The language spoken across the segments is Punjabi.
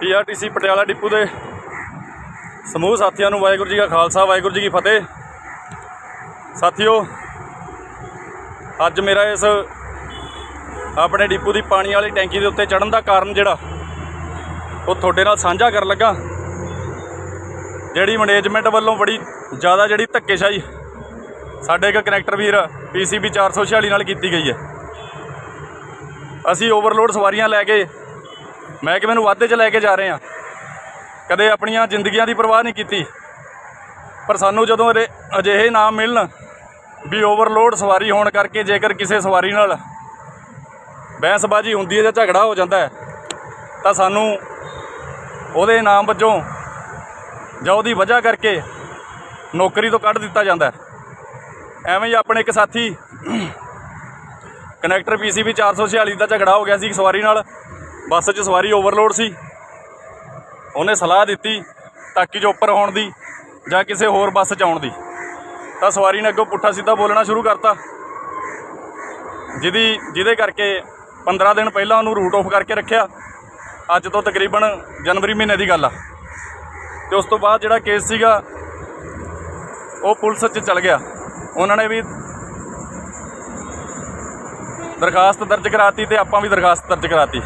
ਪੀਆਰਟੀਸੀ ਪਟਿਆਲਾ ਡਿਪੂ ਦੇ ਸਮੂਹ ਸਾਥੀਆਂ ਨੂੰ ਵਾਹਿਗੁਰੂ ਜੀ ਕਾ ਖਾਲਸਾ, ਵਾਹਿਗੁਰੂ ਜੀ ਕੀ ਫਤਿਹ। ਸਾਥੀਓ, ਅੱਜ ਮੇਰਾ ਇਸ ਆਪਣੇ ਡਿਪੂ ਦੀ ਪਾਣੀ ਵਾਲੀ ਟੈਂਕੀ ਦੇ ਉੱਤੇ ਚੜਨ ਦਾ ਕਾਰਨ ਜਿਹੜਾ, ਉਹ ਤੁਹਾਡੇ ਨਾਲ ਸਾਂਝਾ ਕਰਨ ਲੱਗਾ। ਜਿਹੜੀ ਮੈਨੇਜਮੈਂਟ ਵੱਲੋਂ ਬੜੀ ਜ਼ਿਆਦਾ ਜਿਹੜੀ ਧੱਕੇਸ਼ਾਹੀ ਸਾਡੇ ਇੱਕ ਕਨੈਕਟਰ ਵੀਰ ਪੀਸੀਬੀ 446 ਨਾਲ ਕੀਤੀ ਗਈ ਹੈ। ਅਸੀਂ ਓਵਰਲੋਡ ਸਵਾਰੀਆਂ ਲੈ ਕੇ ਮਹਿਕਮੇ ਨੂੰ ਵਾਧੇ 'ਚ ਲੈ ਕੇ ਜਾ ਰਹੇ ਹਾਂ। ਕਦੇ ਆਪਣੀਆਂ ਜ਼ਿੰਦਗੀਆਂ ਦੀ ਪਰਵਾਹ ਨਹੀਂ ਕੀਤੀ। ਪਰ ਸਾਨੂੰ ਜਦੋਂ ਇਹਦੇ ਅਜਿਹੇ ਨਾਮ ਮਿਲਣ, ਵੀ ਓਵਰਲੋਡ ਸਵਾਰੀ ਹੋਣ ਕਰਕੇ ਜੇਕਰ ਕਿਸੇ ਸਵਾਰੀ ਨਾਲ ਬਹਿਸਬਾਜ਼ੀ ਹੁੰਦੀ ਹੈ ਜਾਂ ਝਗੜਾ ਹੋ ਜਾਂਦਾ ਹੈ, ਤਾਂ ਸਾਨੂੰ ਉਹਦੇ ਇਨਾਮ ਵਜੋਂ ਜਾਂ ਉਹਦੀ ਵਜ੍ਹਾ ਕਰਕੇ ਨੌਕਰੀ ਤੋਂ ਕੱਢ ਦਿੱਤਾ ਜਾਂਦਾ ਐਵੇਂ ਹੀ ਆਪਣੇ ਇੱਕ ਸਾਥੀ, ਕਨੈਕਟਰ ਪੀਸੀਬੀ 446 ਦਾ ਝਗੜਾ ਹੋ ਗਿਆ ਸੀ ਇੱਕ ਸਵਾਰੀ ਨਾਲ। ਬੱਸ 'ਚ ਸਵਾਰੀ ਓਵਰਲੋਡ ਸੀ। ਉਹਨੇ ਸਲਾਹ ਦਿੱਤੀ ਤਾਕੀ ਜੋ ਉੱਪਰ ਹੋਣ ਦੀ ਜਾਂ ਕਿਸੇ ਹੋਰ ਬੱਸ 'ਚ ਆਉਣ ਦੀ। ਤਾਂ ਸਵਾਰੀ ਨੇ ਅੱਗੋਂ ਪੁੱਠਾ ਸਿੱਧਾ ਬੋਲਣਾ ਸ਼ੁਰੂ ਕਰਤਾ। ਜਿਹਦੀ, ਜਿਹਦੇ ਕਰਕੇ 15 ਦਿਨ ਪਹਿਲਾਂ ਉਹਨੂੰ ਰੂਟ ਆਫ ਕਰਕੇ ਰੱਖਿਆ। ਅੱਜ ਤੋਂ ਤਕਰੀਬਨ ਜਨਵਰੀ ਮਹੀਨੇ ਦੀ ਗੱਲ ਆ। ਤੇ ਉਸ ਤੋਂ ਬਾਅਦ ਜਿਹੜਾ ਕੇਸ ਸੀਗਾ, ਉਹ ਪੁਲਿਸ 'ਚ ਚਲ ਗਿਆ। ਉਹਨਾਂ ਨੇ ਵੀ ਦਰਖਾਸਤ ਦਰਜ ਕਰਾਤੀ ਤੇ ਆਪਾਂ ਵੀ ਦਰਖਾਸਤ ਦਰਜ ਕਰਾਤੀ।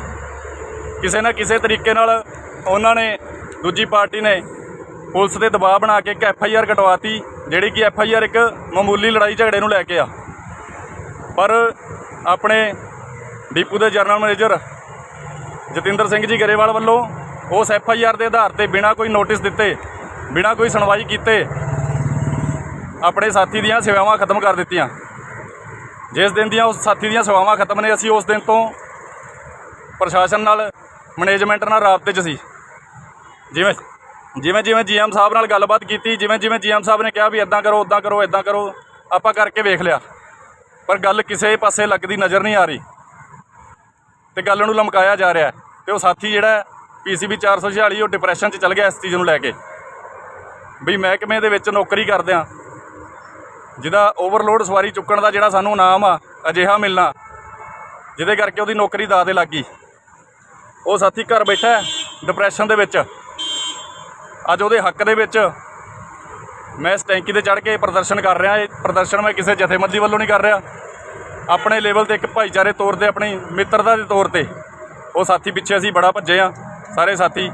ਕਿਸੇ ਨਾ ਕਿਸੇ ਤਰੀਕੇ ਨਾਲ ਉਹਨਾਂ ਨੇ, ਦੂਜੀ ਪਾਰਟੀ ਨੇ ਪੁਲਿਸ ਤੇ ਦਬਾਅ ਬਣਾ ਕੇ ਇੱਕ ਐਫ ਆਈ ਆਰ ਕਟਵਾਤੀ, ਜਿਹੜੀ ਕਿ ਐਫ ਆਈ ਆਰ ਇੱਕ ਮਾਮੂਲੀ ਲੜਾਈ ਝਗੜੇ ਨੂੰ ਲੈ ਕੇ ਆ। ਪਰ ਆਪਣੇ ਡੀਪੂ ਦੇ ਜਨਰਲ ਮੈਨੇਜਰ ਜਤਿੰਦਰ ਸਿੰਘ ਜੀ ਗਰੇਵਾਲ ਵੱਲੋਂ ਉਸ ਐਫ ਆਈ ਆਰ ਦੇ ਆਧਾਰ ਤੇ ਬਿਨਾਂ ਕੋਈ ਨੋਟਿਸ ਦਿੱਤੇ, ਬਿਨਾਂ ਕੋਈ ਸੁਣਵਾਈ ਕੀਤੇ, ਆਪਣੇ ਸਾਥੀ ਦੀਆਂ ਸੇਵਾਵਾਂ ਖਤਮ ਕਰ ਦਿੱਤੀਆਂ। ਜਿਸ ਦਿਨ ਦੀਆਂ ਉਸ ਸਾਥੀ ਦੀਆਂ ਸੇਵਾਵਾਂ ਖਤਮ ਨੇ, ਅਸੀਂ ਉਸ ਦਿਨ ਤੋਂ ਪ੍ਰਸ਼ਾਸਨ ਨਾਲ ਮੈਨੇਜਮੈਂਟ ਨਾਲ ਰਾਬਤੇ 'ਚ ਸੀ। ਜਿਵੇਂ ਜਿਵੇਂ ਜਿਵੇਂ ਜੀਐਮ ਸਾਹਿਬ ਨਾਲ ਗੱਲਬਾਤ ਕੀਤੀ, ਜਿਵੇਂ ਜਿਵੇਂ ਜੀਐਮ ਸਾਹਿਬ ਨੇ ਕਿਹਾ ਵੀ ਇਦਾਂ ਕਰੋ ਉਦਾਂ ਕਰੋ ਇਦਾਂ ਕਰੋ, ਆਪਾਂ ਕਰਕੇ ਵੇਖ ਲਿਆ। ਪਰ ਗੱਲ ਕਿਸੇ ਪਾਸੇ ਲੱਗਦੀ ਨਜ਼ਰ ਨਹੀਂ ਆ ਰਹੀ। ਤੇ ਗੱਲ ਨੂੰ ਲਮਕਾਇਆ ਜਾ ਰਿਹਾ ਹੈ। ਤੇ ਉਹ ਸਾਥੀ ਜਿਹੜਾ ਪੀਸੀਬੀ 446 ਉਹ ਡਿਪਰੈਸ਼ਨ 'ਚ ਚਲ ਗਿਆ ਇਸ ਚੀਜ਼ ਨੂੰ ਲੈ ਕੇ। ਵੀ ਮਹਿਕਮੇ ਦੇ ਵਿੱਚ ਨੌਕਰੀ ਕਰਦਿਆਂ ਜਿਹਦਾ ਓਵਰਲੋਡ ਸਵਾਰੀ ਚੁੱਕਣ ਦਾ ਜਿਹੜਾ ਸਾਨੂੰ ਇਨਾਮ ਆ, ਅਜਿਹਾ ਮਿਲਣਾ। ਜਿਹਦੇ ਕਰਕੇ ਉਹਦੀ ਨੌਕਰੀ ਦਾਅ ਤੇ ਲੱਗ ਗਈ। ਉਹ ਸਾਥੀ ਘਰ ਬੈਠਾ ਡਿਪਰੈਸ਼ਨ ਦੇ ਵਿੱਚ। ਅੱਜ ਉਹਦੇ ਹੱਕ ਦੇ ਵਿੱਚ ਮੈਂ ਇਸ ਟੈਂਕੀ ਤੇ ਚੜ੍ਹ ਕੇ ਪ੍ਰਦਰਸ਼ਨ ਕਰ ਰਿਹਾ ਇਹ ਪ੍ਰਦਰਸ਼ਨ ਮੈਂ ਕਿਸੇ ਜਥੇਬੰਦੀ ਵੱਲੋਂ ਨਹੀਂ ਕਰ ਰਿਹਾ। ਆਪਣੇ ਲੈਵਲ ਤੇ ਇੱਕ ਭਾਈਚਾਰੇ ਤੌਰ ਤੇ, ਆਪਣੀ ਮਿੱਤਰਤਾ ਦੇ ਤੌਰ ਤੇ ਉਹ ਸਾਥੀ ਪਿੱਛੇ ਅਸੀਂ ਬੜਾ ਭੱਜੇ ਆ ਸਾਰੇ ਸਾਥੀ।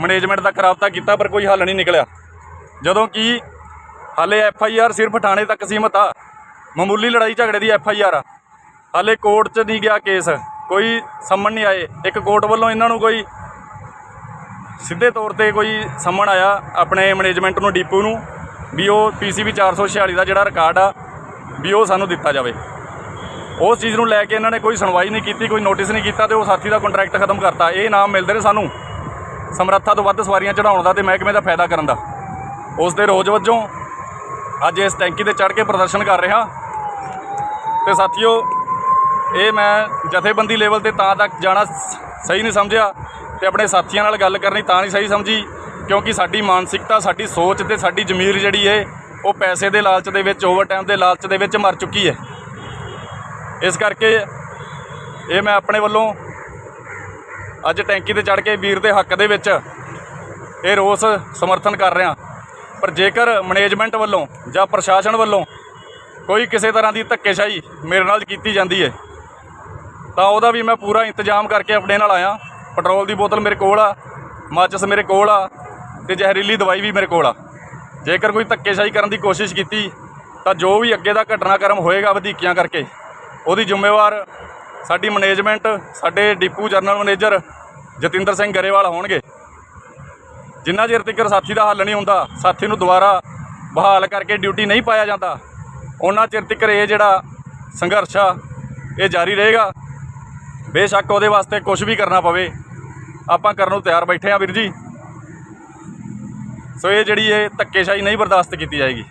ਮੈਨੇਜਮੈਂਟ ਦਾ ਖਰਾਬਤਾ ਕੀਤਾ, ਪਰ ਕੋਈ ਹੱਲ ਨਹੀਂ ਨਿਕਲਿਆ। ਜਦੋਂ ਕਿ ਹਾਲੇ ਐਫ ਆਈ ਆਰ ਸਿਰਫ ਥਾਣੇ ਤੱਕ ਸੀਮਤ ਆ। ਮਾਮੂਲੀ ਲੜਾਈ ਝਗੜੇ ਦੀ ਐਫ ਆਈ ਆਰ ਆ। ਹਾਲੇ ਕੋਰਟ 'ਚ ਨਹੀਂ ਗਿਆ ਕੇਸ ਕੋਈ ਸੰਮਣ ਨਹੀਂ ਆਏ। ਇੱਕ ਕੋਰਟ ਵੱਲੋਂ ਇਹਨਾਂ ਨੂੰ ਕੋਈ ਸਿੱਧੇ ਤੌਰ ਤੇ ਕੋਈ ਸੰਮਣ ਆਇਆ ਆਪਣੇ ਮੈਨੇਜਮੈਂਟ ਨੂੰ, ਡੀਪੂ ਨੂੰ, ਵੀ ਉਹ ਪੀਸੀਬੀ 446 ਦਾ ਜਿਹੜਾ ਰਿਕਾਰਡ ਆ, ਵੀ ਉਹ ਸਾਨੂੰ ਦਿੱਤਾ ਜਾਵੇ। ਉਸ ਚੀਜ਼ ਨੂੰ ਲੈ ਕੇ ਇਹਨਾਂ ਨੇ ਕੋਈ ਸੁਣਵਾਈ ਨਹੀਂ ਕੀਤੀ, ਕੋਈ ਨੋਟਿਸ ਨਹੀਂ ਕੀਤਾ ਤੇ ਉਹ ਸਾਥੀ ਦਾ ਕੰਟਰੈਕਟ ਖਤਮ ਕਰਤਾ। ਇਹ ਨਾਮ ਮਿਲਦੇ ਨੇ ਸਾਨੂੰ ਸਮਰੱਥਾ ਤੋਂ ਵੱਧ ਸਵਾਰੀਆਂ ਚੜਾਉਣ ਦਾ ਤੇ ਮਹਿਕਮੇ ਦਾ ਫਾਇਦਾ ਕਰਨ ਦਾ। ਉਸ ਦੇ ਰੋਜ਼ ਵਜੋਂ ਅੱਜ ਇਸ ਟੈਂਕੀ ਤੇ ਚੜ੍ਹ ਕੇ ਪ੍ਰਦਰਸ਼ਨ ਕਰ ਰਿਹਾ। ਤੇ ਸਾਥੀਓ ਇਹ ਮੈਂ ਜਥੇਬੰਦੀ ਲੈਵਲ ਤੇ ਤਾਂ ਤੱਕ ਜਾਣਾ ਸਹੀ ਨਹੀਂ ਸਮਝਿਆ ਤੇ ਆਪਣੇ ਸਾਥੀਆਂ ਨਾਲ ਗੱਲ ਕਰਨੀ ਤਾਂ ਨਹੀਂ ਸਹੀ ਸਮਝੀ, ਕਿਉਂਕਿ ਸਾਡੀ ਮਾਨਸਿਕਤਾ, ਸਾਡੀ ਸੋਚ ਤੇ ਸਾਡੀ ਜ਼ਮੀਰ ਜਿਹੜੀ ਹੈ ਉਹ ਪੈਸੇ ਦੇ ਲਾਲਚ ਦੇ ਵਿੱਚ ਓਵਰਟਾਈਮ ਦੇ ਲਾਲਚ ਦੇ ਵਿੱਚ ਮਰ ਚੁੱਕੀ ਹੈ ਇਸ ਕਰਕੇ ਇਹ ਮੈਂ ਆਪਣੇ ਵੱਲੋਂ ਅੱਜ ਟੈਂਕੀ ਤੇ ਚੜ੍ਹ ਕੇ ਵੀਰ ਦੇ ਹੱਕ ਦੇ ਵਿੱਚ ਇਹ ਰੋਸ ਸਮਰਥਨ ਕਰ ਰਿਹਾ। ਪਰ ਜੇਕਰ ਮੈਨੇਜਮੈਂਟ ਵੱਲੋਂ ਜਾਂ ਪ੍ਰਸ਼ਾਸਨ ਵੱਲੋਂ ਕੋਈ ਕਿਸੇ ਤਰ੍ਹਾਂ ਦੀ ਧੱਕੇਸ਼ਾਹੀ ਮੇਰੇ ਨਾਲ ਕੀਤੀ ਜਾਂਦੀ ਹੈ ਤਾਂ ਉਹਦਾ ਵੀ ਮੈਂ ਪੂਰਾ ਇੰਤਜ਼ਾਮ ਕਰਕੇ ਆਪਣੇ ਨਾਲ ਆਇਆ। ਪੈਟਰੋਲ ਦੀ ਬੋਤਲ ਮੇਰੇ ਕੋਲ ਆ, ਮਾਚਸ ਮੇਰੇ ਕੋਲ ਆ ਤੇ ਜ਼ਹਿਰੀਲੀ ਦਵਾਈ ਵੀ ਮੇਰੇ ਕੋਲ ਆ। ਜੇਕਰ ਕੋਈ ਧੱਕੇਸ਼ਾਹੀ ਕਰਨ ਦੀ ਕੋਸ਼ਿਸ਼ ਕੀਤੀ, ਤਾਂ ਜੋ ਵੀ ਅੱਗੇ ਦਾ ਘਟਨਾਕ੍ਰਮ ਹੋਏਗਾ ਵਧੀਕੀਆਂ ਕਰਕੇ, ਉਹਦੀ ਜ਼ਿੰਮੇਵਾਰ ਸਾਡੀ ਮੈਨੇਜਮੈਂਟ, ਸਾਡੇ depot general manager Jatinder Singh Grewal ਹੋਣਗੇ। ਜਿੰਨਾ ਚਿਰ ਤੱਕ ਸਾਥੀ ਦਾ ਹੱਲ ਨਹੀਂ ਹੁੰਦਾ, ਸਾਥੀ ਨੂੰ ਦੁਬਾਰਾ ਬਹਾਲ ਕਰਕੇ ਡਿਊਟੀ ਨਹੀਂ ਪਾਇਆ ਜਾਂਦਾ, ਉਹਨਾਂ ਚਿਰ ਤੱਕ ਇਹ ਜਿਹੜਾ ਸੰਘਰਸ਼ ਆ, ਇਹ ਜਾਰੀ ਰਹੇਗਾ। ਬੇਸ਼ੱਕ ਉਹਦੇ ਵਾਸਤੇ ਕੁਝ ਵੀ ਕਰਨਾ ਪਵੇ। ਆਪਾਂ ਕਰਨ ਨੂੰ ਤਿਆਰ ਬੈਠੇ ਆ ਵੀਰ ਜੀ। ਸੋ ਇਹ ਜਿਹੜੀ ਇਹ ਧੱਕੇਸ਼ਾਹੀ ਨਹੀਂ ਬਰਦਾਸ਼ਤ ਕੀਤੀ ਜਾਏਗੀ।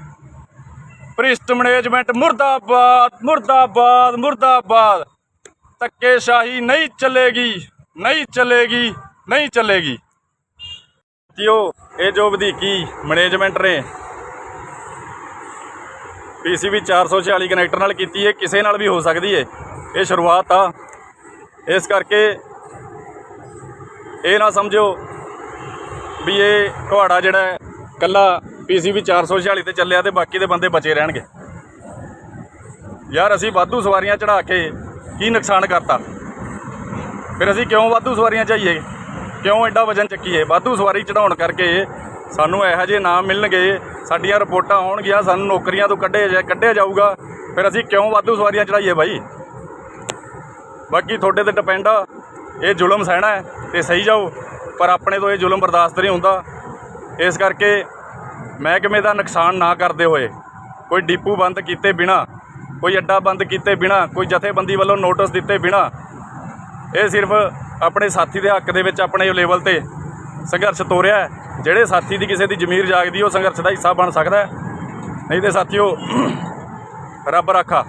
ਭ੍ਰਿਸ਼ਟ ਮੈਨੇਜਮੈਂਟ ਮੁਰਦਾਬਾਦ ਮੁਰਦਾਬਾਦ ਮੁਰਦਾਬਾਦ। ਧੱਕੇਸ਼ਾਹੀ ਨਹੀਂ ਚੱਲੇਗੀ ਨਹੀਂ ਚੱਲੇਗੀ ਨਹੀਂ ਚੱਲੇਗੀ। ਜੀਓ ਇਹ ਜੋ ਵਧੀਕੀ ਮੈਨੇਜਮੈਂਟ ਨੇ, ਪੀਸੀਬੀ 446 ਕਨੈਕਟਰ ਨਾਲ ਕੀਤੀ ਹੈ, ਕਿਸੇ ਨਾਲ ਵੀ ਹੋ ਸਕਦੀ ਹੈ। ਇਹ ਸ਼ੁਰੂਆਤ ਆ। ਇਸ ਕਰਕੇ ਇਹ ਨਾ ਸਮਝਿਓ ਵੀ ਇਹ ਕੁਹਾੜਾ ਜਿਹੜਾ ਹੈ, ਕੱਲਾ ਪੀਸੀਬੀ 446 ਤੇ ਚੱਲਿਆ ਤੇ ਬਾਕੀ ਦੇ ਬੰਦੇ ਬਚੇ ਰਹਿਣਗੇ। ਯਾਰ ਅਸੀਂ ਵਾਧੂ ਸਵਾਰੀਆਂ ਚੜਾ ਕੇ ਕੀ ਨੁਕਸਾਨ ਕਰਤਾ? ਫਿਰ ਅਸੀਂ ਕਿਉਂ ਵਾਧੂ ਸਵਾਰੀਆਂ ਚਾਹੀਏ? ਕਿਉਂ ਐਡਾ ਵਜਨ ਚੱਕੀਏ? ਵਾਧੂ ਸਵਾਰੀ ਚੜਾਉਣ ਕਰਕੇ ਸਾਨੂੰ ਇਹੋ ਜਿਹੇ ਨਾਮ ਮਿਲਣਗੇ ਸਾਡੀਆਂ ਰਿਪੋਰਟਾਂ ਆਉਣਗੀਆਂ ਸਾਨੂੰ ਨੌਕਰੀਆਂ ਤੋਂ ਕੱਢਿਆ ਜਾ ਕੱਢਿਆ ਜਾਊਗਾ। ਫਿਰ ਅਸੀਂ ਕਿਉਂ ਵਾਧੂ ਸਵਾਰੀਆਂ ਚੜਾਈਏ ਬਾਈ? ਬਾਕੀ ਤੁਹਾਡੇ ਤੇ ਡਿਪੈਂਡ ਆ। ਇਹ ਜ਼ੁਲਮ ਸਹਿਣਾ ਹੈ ਤੇ ਸਹੀ ਜਾਓ, ਪਰ ਆਪਣੇ ਤੋਂ ਇਹ ਜ਼ੁਲਮ ਬਰਦਾਸ਼ਤ ਨਹੀਂ ਹੁੰਦਾ। ਇਸ ਕਰਕੇ ਮਹਿਕਮੇ ਦਾ ਨੁਕਸਾਨ ਨਾ ਕਰਦੇ ਹੋਏ, ਕੋਈ ਡਿਪੂ ਬੰਦ ਕੀਤੇ ਬਿਨਾ, ਕੋਈ ਅੱਡਾ ਬੰਦ ਕੀਤੇ ਬਿਨਾ, ਕੋਈ ਜਥੇਬੰਦੀ ਵੱਲੋਂ ਨੋਟਿਸ ਦਿੱਤੇ ਬਿਨਾ, ਇਹ ਸਿਰਫ ਆਪਣੇ ਸਾਥੀ ਦੇ ਹੱਕ ਦੇ ਵਿੱਚ ਆਪਣੇ ਲੈਵਲ ਤੇ ਸੰਘਰਸ਼ ਤੋਰਿਆ ਜਿਹੜੇ ਸਾਥੀ ਦੀ ਕਿਸੇ ਦੀ ਜ਼ਮੀਰ ਜਾਗਦੀ ਉਹ ਸੰਘਰਸ਼ ਦਾ ਹਿੱਸਾ ਬਣ ਸਕਦਾ ਹੈ। ਨਹੀਂ ਤੇ ਸਾਥੀਓ, ਰੱਬ ਰਾਖਾ।